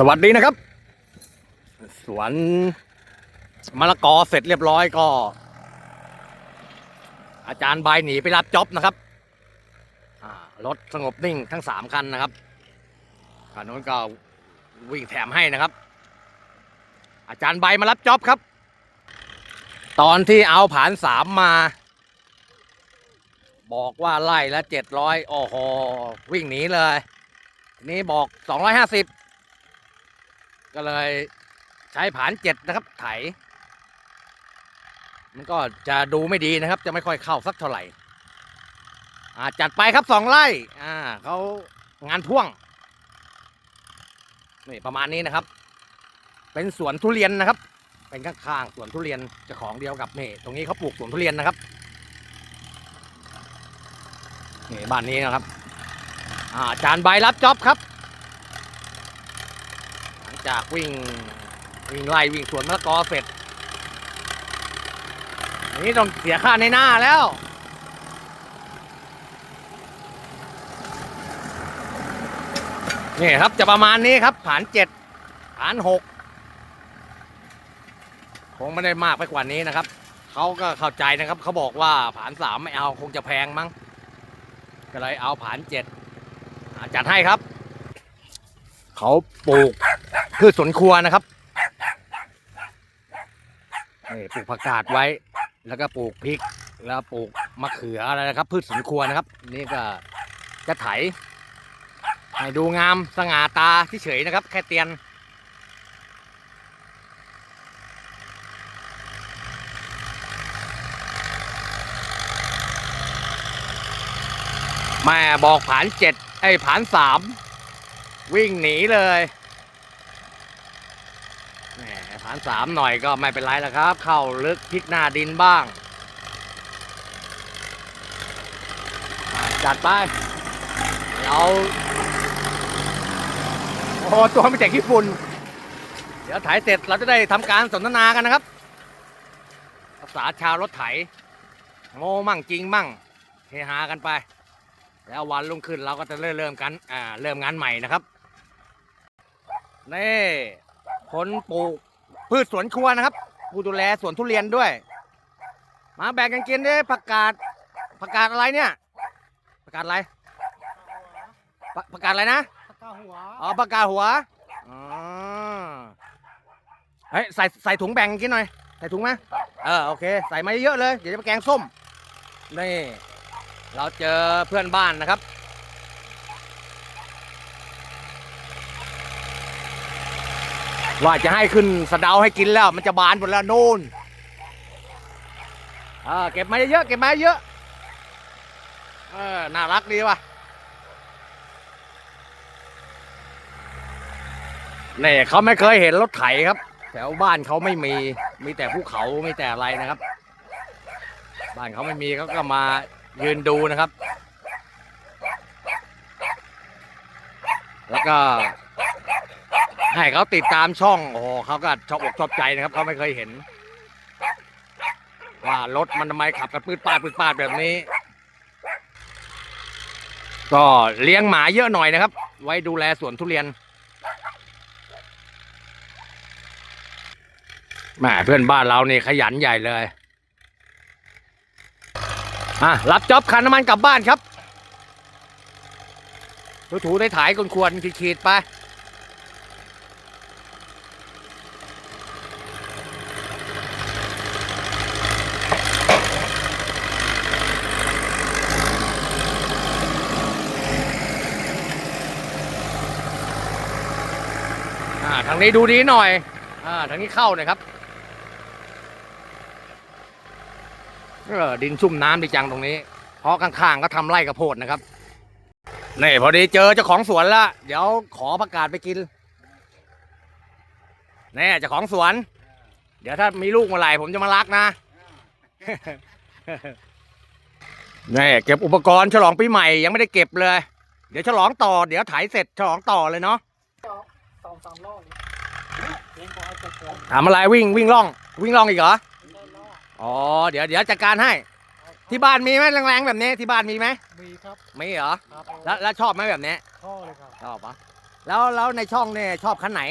สวัสดีนะครับ สวนมะละกอเสร็จเรียบร้อยก็ อาจารย์บายหนีไปรับจ็อบนะครับรถสงบนิ่งทั้งสามคันนะครับคันนู้นก็วิ่งแถมให้นะครับ อาจารย์ใบมารับจ็อบครับ ตอนที่เอาผานสามมา บอกว่าไล่ละเจ็ดร้อยโอ้โหวิ่งหนีเลย นี้บอกสองร้อยห้าสิบ ก็เลยใช้ผานเจ็ดนะครับ ไถ มันก็จะดูไม่ดีนะครับ จะไม่ค่อยเข้าสักเท่าไหร่อ่าจัดไปครับสองไร่อ่าเขางานพ่วงนี่ประมาณนี้นะครับ เป็นสวนทุเรียนนะครับ เป็นข้างๆสวนทุเรียนจ้าของเดียวกับนี่ตรงนี้เขาปลูกสวนทุเรียนนะครับนี่บ้านนี้นะครับอาจารย์ใบรับจ็อบครับ จากวิ่งวิ่งไล่วิ่งสวนมะละกอเสร็จอันนี้ต้องเสียค่าในหน้าแล้วนี่ครับจะประมาณนี้ครับฐานเจ็ดฐานหกคงไม่ได้มากไปกว่านี้นะครับเขาก็เข้าใจนะครับเขาบอกว่าผานสามไม่เอาคงจะแพงมั้งก็เลยเอาผานเจ็ดจัดให้ครับ เขาปลูก พืชสวนครัวนะครับนี่ปลูกผักกาดไว้ แล้วก็ปลูกพริก แล้วปลูกมะเขืออะไรนะครับ พืชสวนครัวนะครับ นี่ก็จะไถให้ดูงามสง่าตาที่เฉยนะครับ แค่เตียน แม่บอกผ่านเจ็ดไอ้ผ่านสามวิ่งหนีเลย หานสามหน่อยก็ไม่เป็นไรแล้วครับ เข้าลึกพลิกหน้าดินบ้าง จัดไปเราโอ้ตัวไม่แต่ขี้ฝุ่นเดี๋ยวถ่ายเสร็จเราจะได้ทำการสนทนากันนะครับ ภาษาชาวรถไถ โง่มั่งจริงมั่งเฮฮากันไป แล้ววันรุ่งขึ้นเราก็จะเริ่มเริ่มกันอ่าเริ่มงานใหม่นะครับ นี่คนปลูก พืชสวนครัวนะครับ ผู้ดูแลสวนทุเรียนด้วย มาแบ่งกันกินดิผักกาดผักกาดอะไรเนี่ยผักกาดอะไรปะผักกาดอะไรนะปากกาหัวอ๋อผักกาดหัวอ๋อเฮ้ยใส่ใส่ถุงแบ่งกินหน่อยใส่ถุงไหมเออโอเค ใส่มาเยอะๆเลยเดี๋ยวจะไปแกงส้มนี่เราเจอเพื่อนบ้านนะครับ ว่าจะให้ขึ้นสะเดาให้กินแล้ว มันจะบานหมดแล้วนู่นเออเก็บมาเยอะเก็บมาเยอะเออน่ารักดีว่ะนี่เขาไม่เคยเห็นรถไถครับ แถวบ้านเขาไม่มีมีแต่ภูเขามีแต่อะไรนะครับ บ้านเขาไม่มีเขาก็มายืนดูนะครับ แล้วก็ ให้เขาติดตามช่อง โอ้เขาก็ชอบอกชอบใจนะครับเขาไม่เคยเห็น ว่ารถมันทำไมขับกันปืดปาดปืดปาดแบบนี้ ก็เลี้ยงหมาเยอะหน่อยนะครับ ไว้ดูแลสวนทุเรียนแหมเพื่อนบ้านเรานี่ขยันใหญ่เลยอะรับจ็อบคันน้ำมันกลับบ้านครับถูถูได้ถ่ายๆควรๆขีดๆไป งนี้ดูดีหน่อย อ่าทางนี้เข้าหน่อยครับเออดินชุ่มน้ำดีจังตรงนี้ เพราะข้างๆก็ทำไร่กระโพดนะครับนี่พอดีเจอเจ้าของสวนละเดี๋ยวขอประกาศไปกินแน่เจ้าของสวน เดี๋ยวถ้ามีลูกเมื่อไหร่ผมจะมารักนะนี่เก็บอุปกรณ์ฉลองปีใหม่ยังไม่ได้เก็บเลย เดี๋ยวฉลองต่อ เดี๋ยวถ่ายเสร็จฉลองต่อเลยเนาะสองสามรอบ เลี้ยงควายปลูกผมทำอะไรวิ่งวิ่งล่อง วิ่งล่องอีกเหรอได้รอบอ๋อ เดี๋ยวเดี๋ยวจัดการให้ ที่บ้านมีไหมแรงๆแบบนี้ที่บ้านมีไหมมีครับมีเหรอ ครับแล้วแล้วชอบไหมแบบนี้ข้อเลยครับชอบปะแล้วแล้วในช่องเนี่ยชอบคันไหน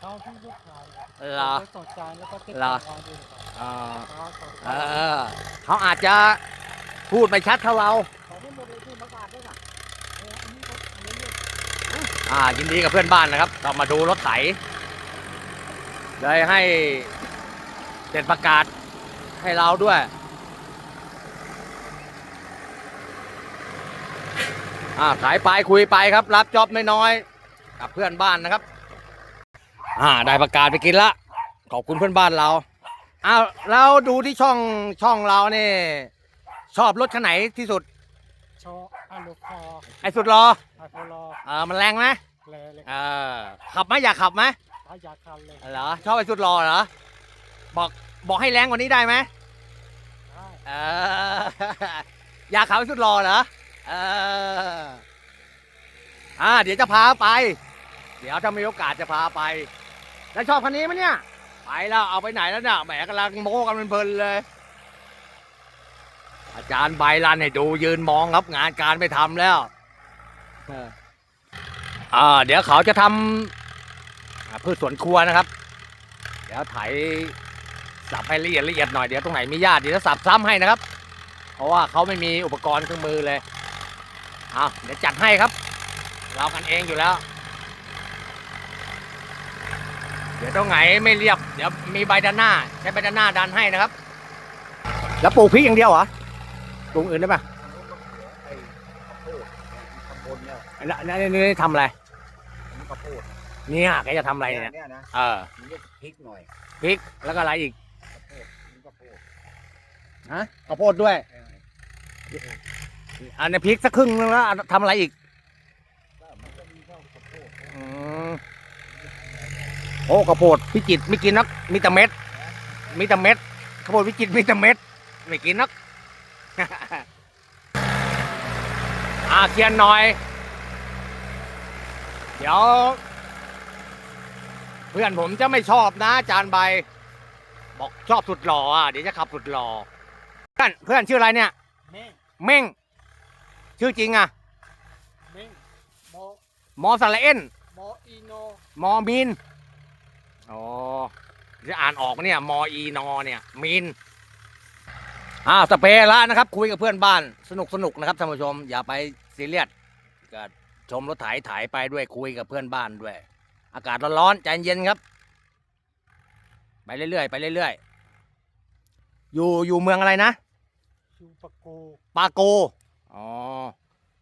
เขาที่ลูกค้าครับเหรอผมก็สนใจแล้วก็ติดเหรต่ออมาด้วยครับเออครับขอบคุณเออเขาอาจจะพูดไม่ชัดเท่าเราขอให้หมดเลยที่มากาดด้วยนะเอออันนี้ครับอันนี้เนี่ยอ่ายินดีกับเพื่อนบ้านนะครับเรามาดูรถไถ เลยให้เด็ดประกาศให้เราด้วย อ่าขายไปคุยไปครับ รับจ็อบน้อยๆกับเพื่อนบ้านนะครับ อ่าได้ประกาศไปกินละ ขอบคุณเพื่อนบ้านเราอ้าวแล้วดูที่ช่องช่องเราเนี่ยชอบรถคันไหนที่สุดโชว์อาลูคอไอ้สุดรออาโฟลอเออมันแรงไหมแลเลยเออขับไหมอยากขับไหม ถ้ายาคันเลยเหรอชอบไอ้สุดรอเหรอบอกบอกให้แรงกว่านี้ได้ไหมได้เออ อยากขับไอ้สุดรอเหรอเอออ่าเดี๋ยวจะพาไป เดี๋ยวถ้ามีโอกาสจะพาไป แล้วชอบคันนี้ไหมเนี่ย ไปแล้วเอาไปไหนแล้วเนี่ยแหมกำลังโม้กันเพลินๆเลย อาจารย์ใบรันให้ดูยืนมองครับงานการไม่ทำแล้ว เอออ่าเดี๋ยวเขาจะทำอ่า พืชสวนครัวนะครับ เดี๋ยวไถสับให้ละเอียดละเอียดหน่อยเดี๋ยวตรงไหนมีญาติเดี๋ยวจะสับซ้ำให้นะครับ เพราะว่าเขาไม่มีอุปกรณ์เครื่องมือเลยเอาเดี๋ยวจัดให้ครับ เรากันเองอยู่แล้ว เดี๋ยวตรงไหนไม่เรียบเดี๋ยวมีใบด้านหน้าใช้ใบด้านหน้าดันให้นะครับ แล้วปลูกพริกอย่างเดียวเหรอปลูกอื่นได้ปะไอ้ข้าวโพดข้างบนเนี่ยแล้วแล้วนี่นี่ทำอะไรมันข้าวโพด เนี่ยแกจะทำอะไรเนี่ยเนี่ยนะเออมันจะพริกหน่อยพริกแล้วก็อะไรอีกข้าวโพดมันข้าวโพดฮะข้าวโพดด้วย เอออันนี้พริกสักครึ่งนึงแล้วทำอะไรอีกแล้วมันก็มีข้าวข้าวโพดอืมโอ้ข้าวโพดพิจิตรไม่กินนักมีแต่เม็ด มีแต่เม็ดข้าวโพดพิจิตรมีแต่เม็ดไม่กินนัก อาเคียนหน่อย เดี๋ยว เพื่อนผมจะไม่ชอบนะจานใบ บอกชอบสุดหล่ออะเดี๋ยวจะขับสุดหล่อเพื่อนเพื่อนชื่ออะไรเนี่ย เม่งเม่ง ชื่อจริงอะ เม่งโมมอสระเอ็นโมอีโนมอมีนอ๋อจะอ่านออกไหมเนี่ย มออีนอเนี่ยมีนอ้าวสเปรย์ละนะครับ คุยกับเพื่อนบ้านสนุกสนุกนะครับท่านผู้ชม อย่าไปซีเรียสก็ชมรถไถถ่ายไปด้วยคุยกับเพื่อนบ้านด้วย อากาศร้อนๆใจเย็นครับ ไปเรื่อยๆไปเรื่อยๆอยู่อยู่เมืองอะไรนะชูปะโกปาโกอ๋อ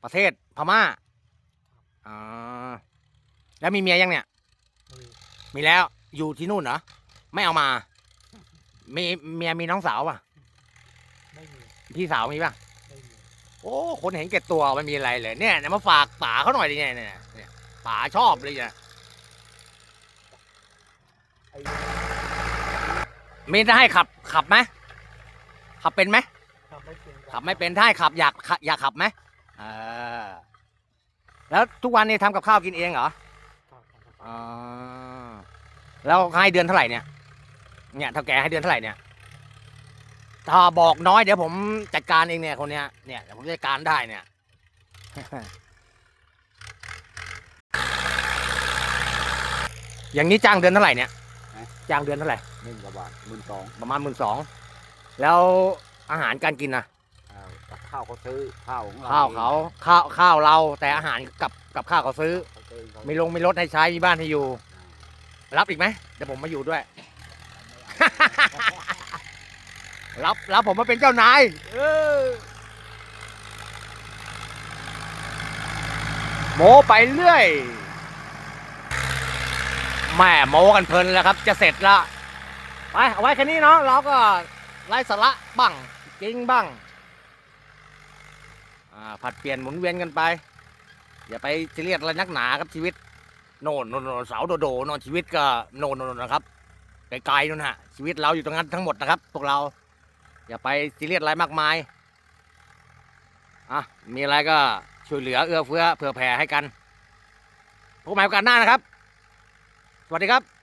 ประเทศพม่าอ่าแล้วมีเมียยังเนี่ยมือมีแล้วอยู่ที่นู่นเหรอไม่เอามา มีเมียมีน้องสาวป่ะไม่มีพี่สาวมีป่ะไม่มีโอ้คนเห็นแก่ตัวไม่มีอะไรเลยเนี่ยเนี่ยมาฝากป๋าเขาหน่อยดิเนี่ยเนี่ยเนี่ยป๋าชอบเลยเนี่ยไอ้ มีจะให้ขับขับไหมขับเป็นไหมทำไม่เป็นขับไม่เป็นถ้าให้ขับอยากขับอยากขับไหมเออแล้วทุกวันนี้ทำกับข้าวกินเองเหรอครับครับครับอ่าแล้วให้เดือนเท่าไหร่เนี่ย เนี่ยเท่าแกให้เดือนเท่าไหร่เนี่ย ถ้าบอกน้อยเดี๋ยวผมจัดการเองเนี่ยคนเนี้ย เนี่ยเดี๋ยวผมจัดการได้เนี่ยอย่างนี้จ้างเดือนเท่าไหร่เนี่ย จ้างเดือนเท่าไหร่หนึ่งกว่าบาทหมื่นสองประมาณหมื่นสองแล้วอาหารการกินนะเอากับข้าวเขาซื้อข้าวของเราข้าวเขาข้าวข้าวเราแต่อาหารกับกับข้าวเขาซื้อ เขาซื้อเขามีลงมีรถให้ใช้มีบ้านให้อยู่ รับอีกไหมเดี๋ยวผมมาอยู่ด้วย รับรับผมมาเป็นเจ้านายเออโมไปเรื่อย แม่โมกันเพลินแล้วครับ จะเสร็จละไปเอาไว้แค่นี้เนาะเราก็ไล่สาระบ้างจริงบ้างผัดเปลี่ยนหมุนเวียนกันไป อย่าไปซีเรียสอะไรนักหนาครับชีวิต โน่นโน่นเสาโดโดโน่นชีวิตก็โน่นโน่นนะครับไกลๆนู่นฮะชีวิตเราอยู่ตรงนั้นทั้งหมดนะครับพวกเรา อย่าไปซีเรียสอะไรมากมายอะมีอะไรก็ช่วยเหลือเอื้อเฟื้อเผื่อแผ่ให้กันพบกันใหม่โอกาสหน้านะครับ สวัสดีครับ